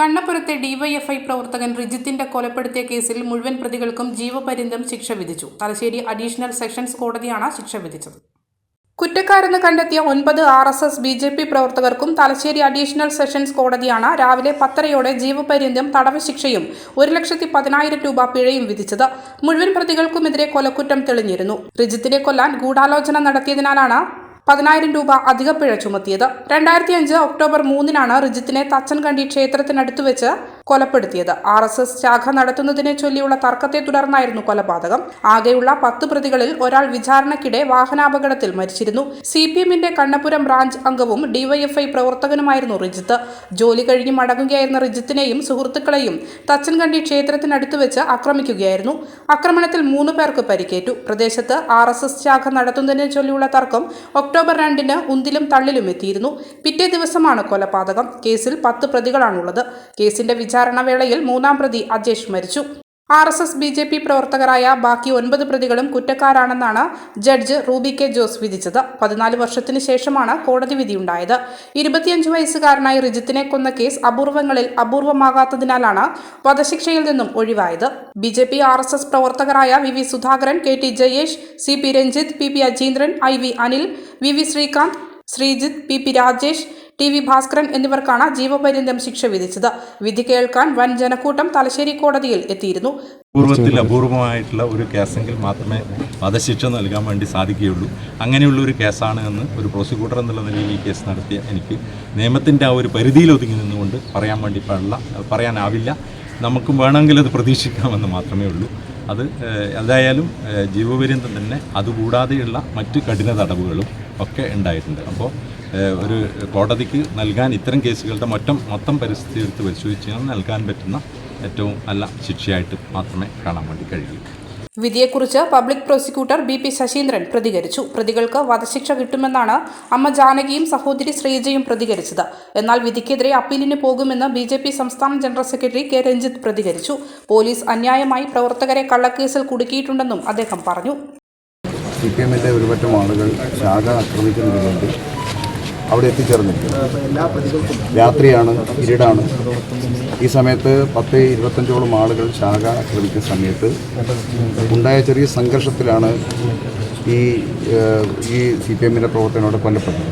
കണ്ണപുരത്തെ DYFI പ്രവർത്തകൻ റിജിത്തിന്റെ കൊലപ്പെടുത്തിയ കേസിൽ മുഴുവൻ പ്രതികൾക്കും ജീവപര്യന്തം ശിക്ഷ വിധിച്ചു. തലശ്ശേരി അഡീഷണൽ സെഷൻസ് കോടതിയാണ് ശിക്ഷ വിധിച്ചത്. കുറ്റക്കാരെന്ന് കണ്ടെത്തിയ ഒൻപത് R S S B J P പ്രവർത്തകർക്കും തലശ്ശേരി അഡീഷണൽ സെഷൻസ് കോടതിയാണ് രാവിലെ പത്തരയോടെ ജീവപര്യന്തം തടവ് ശിക്ഷയും ഒരു ലക്ഷത്തി പതിനായിരം രൂപ പിഴയും വിധിച്ചത്. മുഴുവൻ പ്രതികൾക്കുമെതിരെ കൊലക്കുറ്റം തെളിഞ്ഞിരുന്നു. റിജിത്തിനെ കൊല്ലാൻ ഗൂഢാലോചന നടത്തിയതിനാലാണ് പതിനായിരം രൂപ അധിക പിഴ ചുമത്തിയത്. രണ്ടായിരത്തി അഞ്ച് ഒക്ടോബർ മൂന്നിനാണ് റിജിത്തിനെ തച്ചൻകണ്ടി ക്ഷേത്രത്തിനടുത്ത് വെച്ച് കൊലപ്പെടുത്തിയത്. ആർ എസ് എസ് ശാഖ നടത്തുന്നതിനെ ചൊല്ലിയുള്ള തർക്കത്തെ തുടർന്നായിരുന്നു കൊലപാതകം. ആകെയുള്ള പത്ത് പ്രതികളിൽ ഒരാൾ വിചാരണയ്ക്കിടെ വാഹനാപകടത്തിൽ മരിച്ചിരുന്നു. സി പി എമ്മിന്റെ കണ്ണപുരം ബ്രാഞ്ച് അംഗവും ഡിവൈഎഫ്ഐ പ്രവർത്തകനുമായിരുന്നു റിജിത്ത്. ജോലി കഴിഞ്ഞ് മടങ്ങുകയായിരുന്ന റിജിത്തിനെയും സുഹൃത്തുക്കളെയും തച്ചൻകണ്ടി ക്ഷേത്രത്തിനടുത്ത് വെച്ച് ആക്രമിക്കുകയായിരുന്നു. ആക്രമണത്തിൽ മൂന്ന് പേർക്ക് പരിക്കേറ്റു. പ്രദേശത്ത് ആർ എസ് എസ് ശാഖ നടത്തുന്നതിനെ ചൊല്ലിയുള്ള തർക്കം ഒക്ടോബർ രണ്ടിന് ഉന്തിലും തള്ളിലും എത്തിയിരുന്നു. പിറ്റേ ദിവസമാണ് കൊലപാതകം. കേസിൽ പത്ത് പ്രതികളാണുള്ളത്. കേസിന്റെ വിചാരണ വേളയിൽ മൂന്നാം പ്രതി അജേഷ് മരിച്ചു. R S S B J P പ്രവർത്തകരായ ബാക്കി ഒൻപത് പ്രതികളും കുറ്റക്കാരാണെന്നാണ് ജഡ്ജ് റൂബി കെ ജോസ് വിധിച്ചത്. പതിനാല് വർഷത്തിന് ശേഷമാണ് കോടതി വിധിയുണ്ടായത്. ഇരുപത്തിയഞ്ച് വയസ്സുകാരനായ റിജിത്തിനെ കൊന്ന കേസ് അപൂർവങ്ങളിൽ അപൂർവമാകാത്തതിനാലാണ് വധശിക്ഷയിൽ നിന്നും ഒഴിവായത്. B J P R S S പ്രവർത്തകരായ V V Sudhakaran K T Jayesh C P Ranjith P P Ajeendran I V Anil V V Sreekanth Sreejith P P Rajesh T V Bhaskaran എന്നിവർക്കാണ് ജീവപര്യന്തം ശിക്ഷ വിധിച്ചത്. വിധി കേൾക്കാൻ വൻ ജനക്കൂട്ടം തലശ്ശേരി കോടതിയിൽ എത്തിയിരുന്നു. പൂർവത്തിൽ അപൂർവമായിട്ടുള്ള ഒരു കേസെങ്കിൽ മാത്രമേ വധശിക്ഷ നൽകാൻ വേണ്ടി സാധിക്കുകയുള്ളൂ. അങ്ങനെയുള്ള ഒരു കേസാണ് എന്ന് ഒരു പ്രോസിക്യൂട്ടർ എന്നുള്ള നിലയിൽ ഈ കേസ് നടത്തിയ എനിക്ക് നിയമത്തിന്റെ ആ ഒരു പരിധിയിൽ ഒതുങ്ങി നിന്നുകൊണ്ട് പറയാൻ വേണ്ടി പാടില്ല പറയാനാവില്ല. നമുക്കും വേണമെങ്കിൽ അത് പ്രതീക്ഷിക്കാമെന്ന് മാത്രമേ ഉള്ളൂ. അത് എന്തായാലും ജീവപര്യന്തം തന്നെ അതുകൂടാതെയുള്ള മറ്റ് കഠിന തടവുകളും ഒക്കെ ഉണ്ടായിട്ടുണ്ട്. അപ്പോൾ ഒരു കോടതിക്ക് നൽകാൻ ഇത്തരം കേസുകളുടെ മൊത്തം മൊത്തം പരിസ്ഥിതി എടുത്ത് പരിശോധിച്ച് കഴിഞ്ഞാൽ നൽകാൻ പറ്റുന്ന ഏറ്റവും നല്ല ശിക്ഷയായിട്ട് മാത്രമേ കാണാൻ വേണ്ടി കഴിയൂ. വിധിയെക്കുറിച്ച് public prosecutor B P Sasheendran പ്രതികരിച്ചു. പ്രതികൾക്ക് വധശിക്ഷ കിട്ടുമെന്നാണ് അമ്മ ജാനകിയും സഹോദരി ശ്രീജയും പ്രതികരിച്ചത്. എന്നാൽ വിധിക്കെതിരെ അപ്പീലിന് പോകുമെന്ന് ബി ജെ പി സംസ്ഥാന ജനറൽ സെക്രട്ടറി കെ രഞ്ജിത്ത് പ്രതികരിച്ചു. പോലീസ് അന്യായമായി പ്രവർത്തകരെ കള്ളക്കേസിൽ കുടുക്കിയിട്ടുണ്ടെന്നും അദ്ദേഹം പറഞ്ഞു. സി പി എമ്മിന്റെ ഒരുപറ്റം ആളുകൾ ശാഖ ആക്രമിക്കുന്നതിന് വേണ്ടി അവിടെ എത്തിച്ചേർന്നിരിക്കുന്നത് രാത്രിയാണ് ഇരുടാണ് ഈ സമയത്ത് പത്ത് ഇരുപത്തഞ്ചോളം ആളുകൾ ശാഖ ആക്രമിക്കുന്ന സമയത്ത് ഉണ്ടായ ചെറിയ സംഘർഷത്തിലാണ് ഈ ഈ സി പി എമ്മിന്റെ പ്രവർത്തനോട് കൊല്ലപ്പെട്ടത്.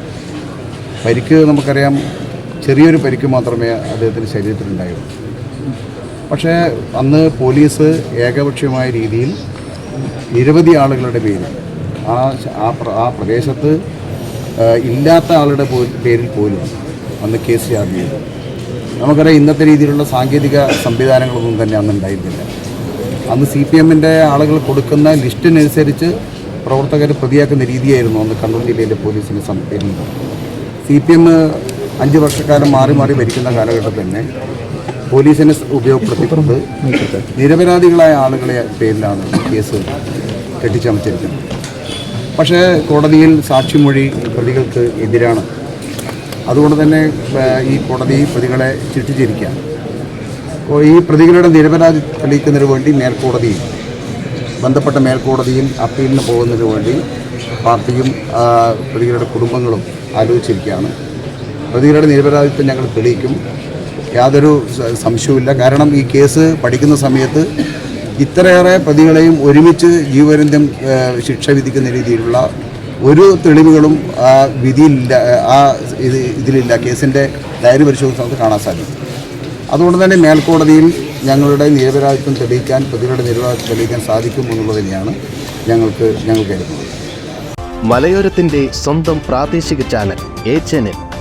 പരിക്ക് നമുക്കറിയാം ചെറിയൊരു പരിക്ക് മാത്രമേ അദ്ദേഹത്തിന്റെ ശരീരത്തിലുണ്ടായുള്ളൂ. പക്ഷേ അന്ന് പോലീസ് ഏകപക്ഷീയമായ രീതിയിൽ നിരവധി ആളുകളുടെ പേര് ആ ആ പ്ര- പ്രദേശത്ത് ഇല്ലാത്ത ആളുടെ പേരിൽ പോലും അന്ന് കേസ് ചാർജ് ചെയ്തു. നമുക്കറിയാം ഇന്നത്തെ രീതിയിലുള്ള സാങ്കേതിക സംവിധാനങ്ങളൊന്നും തന്നെ അന്ന് ഉണ്ടായിരുന്നില്ല. അന്ന് സി പി എമ്മിന്റെ ആളുകൾ കൊടുക്കുന്ന ലിസ്റ്റിനനുസരിച്ച് പ്രവർത്തകർ പ്രതിയാക്കുന്ന രീതിയായിരുന്നു അന്ന് കണ്ണൂർ ജില്ലയിലെ പോലീസിന് സംഭരിക്കുന്നത് സി പി എം അഞ്ച് വർഷക്കാലം മാറി മാറി ഭരിക്കുന്ന കാലഘട്ടത്തിൽ തന്നെ പോലീസിനെ ഉപയോഗപ്പെടുത്തിക്കൊണ്ട് നിരപരാധികളായ ആളുകളെ പേരിലാണ് കേസ് കെട്ടിച്ചമച്ചിരിക്കുന്നത്. പക്ഷേ കോടതിയിൽ സാക്ഷിമൊഴി പ്രതികൾക്ക് എതിരാണ്. അതുകൊണ്ട് തന്നെ ഈ കോടതി പ്രതികളെ ചിട്ടിച്ചിരിക്കുക. അപ്പോൾ ഈ പ്രതികളുടെ നിരപരാധി തെളിയിക്കുന്നതിന് വേണ്ടി മേൽക്കോടതിയിൽ ബന്ധപ്പെട്ട മേൽക്കോടതിയിൽ അപ്പീലിന് പോകുന്നതിന് വേണ്ടി പാർട്ടിയും പ്രതികളുടെ കുടുംബങ്ങളും ആലോചിച്ചിരിക്കുകയാണ്. പ്രതികളുടെ നിരപരാധിത്വം ഞങ്ങൾ തെളിയിക്കും. യാതൊരു സംശയവുമില്ല. കാരണം ഈ കേസ് പഠിക്കുന്ന സമയത്ത് ഇത്രയേറെ പ്രതികളെയും ഒരുമിച്ച് ജീവപര്യന്തം ശിക്ഷ വിധിക്കുന്ന രീതിയിലുള്ള ഒരു തെളിവുകളും ആ വിധിയിലില്ല ആ ഇത് ഇതിലില്ല കേസിന്റെ ഡയറി പരിശോധിച്ച് നമുക്ക് കാണാൻ സാധിക്കും. അതുകൊണ്ട് തന്നെ മേൽക്കോടതിയിൽ ഞങ്ങളുടെ നിരപരാധിത്വം തെളിയിക്കാൻ പ്രതികളുടെ നിരപരാധിത്വം തെളിയിക്കാൻ സാധിക്കും എന്നുള്ളത് തന്നെയാണ് ഞങ്ങൾക്ക് ഞങ്ങൾ കരുതുന്നത് മലയോരത്തിന്റെ സ്വന്തം പ്രാദേശിക ചാനൽ എ ചാനൽ.